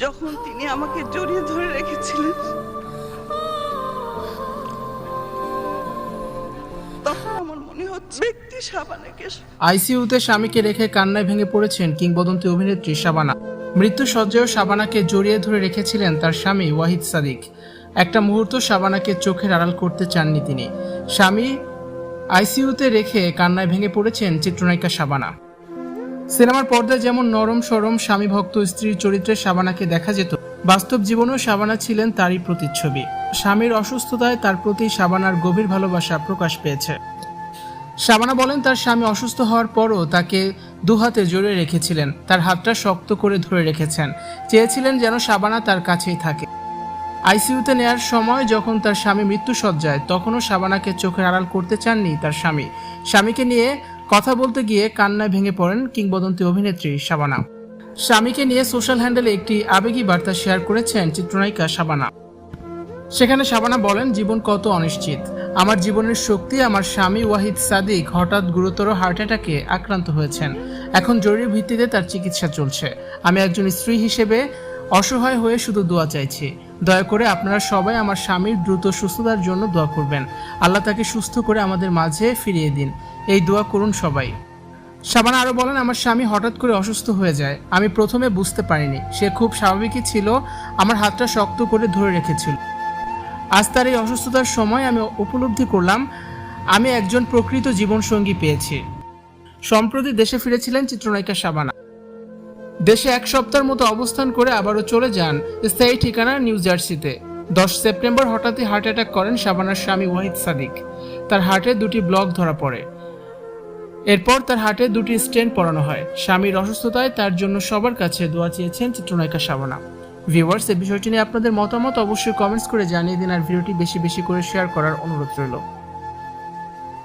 যখন তিনি আমাকে জড়িয়ে ধরে রেখেছিলেন আইসিইউতে স্বামীকে রেখে কান্নায় ভেঙে পড়েছেন কিংবদন্তি অভিনেত্রী শাবানা মৃত্যু সজ্জায় শাবানাকে জড়িয়ে ধরে রেখেছিলেন তার স্বামী ওয়াহিদ সাদিক। একটা মুহূর্ত শাবানাকে চোখের আড়াল করতে চাননি তিনি। স্বামী আইসিইউতে রেখে কান্নায় ভেঙে পড়েছেন চিত্রনায়িকা শাবানা সিনেমার পর্দায় যেমন নরম, সরম স্বামী ভক্ত স্ত্রীর চরিত্রে শাবানাকে দেখা যেত। বাস্তব জীবনেও শাবানা ছিলেন তারই প্রতিচ্ছবি। স্বামীর অসুস্থতায় তার প্রতি শাবানার গভীর ভালোবাসা প্রকাশ পেয়েছে। শাবানা বলেন, তার স্বামী অসুস্থ হওয়ার পরও তাকে দুহাতে জড়িয়ে রেখেছিলেন। তার হাতটা শক্ত করে ধরে রেখেছেন। চেয়েছিলেন যেন শাবানা তার কাছেই থাকে। আইসিইউতে নেয়ার সময় যখন তার স্বামী মৃত্যু সজ্জায় তখনও শাবানাকে চোখের আড়াল করতে চাননি তার স্বামী। স্বামীকে নিয়ে কথা বলতে গিয়ে কান্নায় ভেঙে পড়েন কিংবদন্তি অভিনেত্রী শাবানা। স্বামীকে নিয়ে সোশ্যাল হ্যান্ডেলে একটি আবেগী বার্তা শেয়ার করেছেন চিত্রনায়িকা শাবানা। সেখানে শাবানা বলেন, জীবন কত অনিশ্চিত। আমার জীবনের শক্তি, আমার স্বামী ওয়াহিদ সাদিক হঠাৎ গুরুতর হার্ট অ্যাটাকে আক্রান্ত হয়েছেন। এখন জরুরি ভিত্তিতে তার চিকিৎসা চলছে। আমি একজন স্ত্রী হিসেবে অসহায় হয়ে শুধু দোয়া চাইছি। দয়া করে আপনারা সবাই আমার স্বামীর দ্রুত সুস্থতার জন্য দোয়া করবেন। আল্লাহ তাকে সুস্থ করে আমাদের মাঝে ফিরিয়ে দিন। এই দোয়া করুন সবাই। শাবানা আরও বলেন, আমার স্বামী হঠাৎ করে অসুস্থ হয়ে যায়। আমি প্রথমে বুঝতে পারিনি। সে খুব স্বাভাবিকই ছিল। আমার হাতটা শক্ত করে ধরে রেখেছিল। আজ তার এই অসুস্থতার সময় আমি উপলব্ধি করলাম, আমি একজন প্রকৃত জীবনসঙ্গী পেয়েছি। সম্প্রতি দেশে ফিরেছিলেন চিত্রনায়িকা শাবানা। দেশে এক সপ্তাহের মতো অবস্থান করে আবারও চলে যান স্থায়ী ঠিকানা নিউ জার্সিতে। দশ সেপ্টেম্বর হঠাৎই হার্ট অ্যাটাক করেন শাবানার স্বামী ওয়াহিদ সাদিক। তার হার্টে দুটি ব্লক ধরা পড়ে। এরপর তার হার্টে দুটি স্টেন্ট পরানো হয়। স্বামীর অসুস্থতায় তার জন্য সবার কাছে দোয়া চেয়েছেন চিত্রনায়িকা শাবানা। ভিউয়ার্স এই বিষয়টি নিয়ে আপনাদের মতামত অবশ্যই কমেন্টস করে জানিয়ে দিন আর ভিডিওটি বেশি বেশি করে শেয়ার করার অনুরোধ রইল।